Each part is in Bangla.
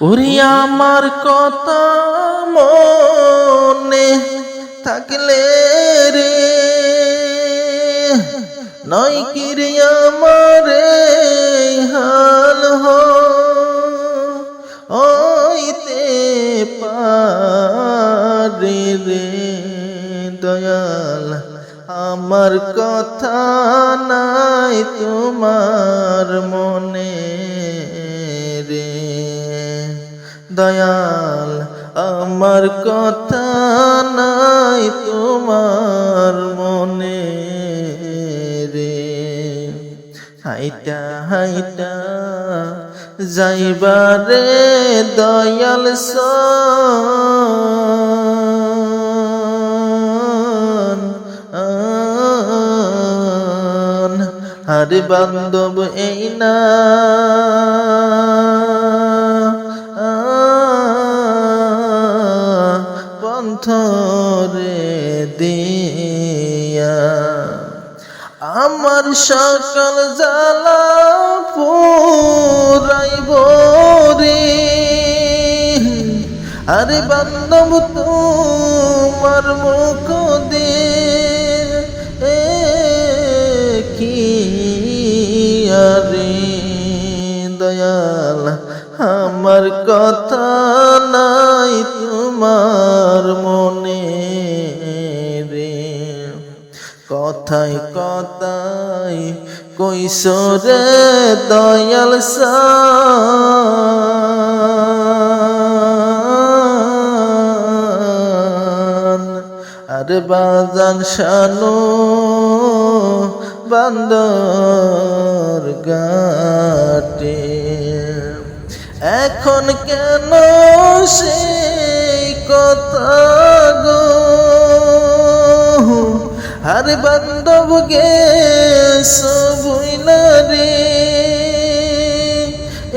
ওরে আমার কথা মনে থাকলে রে। নয় কিরে আমারে হাল হইতে পারে রে দয়াল। আমার কথা নাই তোমার মনে। দয়াল, আমার কথা নাই তোমার মনে রে। হাইটা হাইটা যাইবারে দয়াল আরে বান্ধব এই না। দিয়া। আমার সকল জ্বালা পুরাইব রে। আরে বান্ধব, তোমার মুখ দে কি আরে? দয়াল, আমার কথা নাই তোমার মনে। কথায় কথায় কৈশোরে দয়াল আরে বাজান শানু বান্দর গাটে এখন কেন সেই কথা আর বান্ধব গে সবইলা রে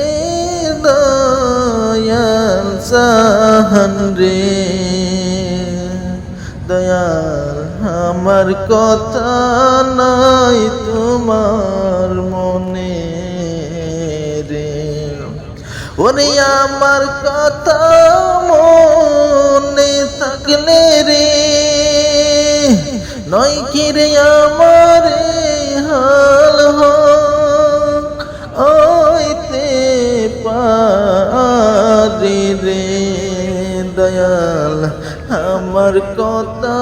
এ দয়াল সাহান রে দয়াল আমার কথা নাই তোমার মনে রে ওরে আমার কথা মনে থাকলে রে নয় কি রে আমার হাল হইতে পারে রে দয়াল আমার কথা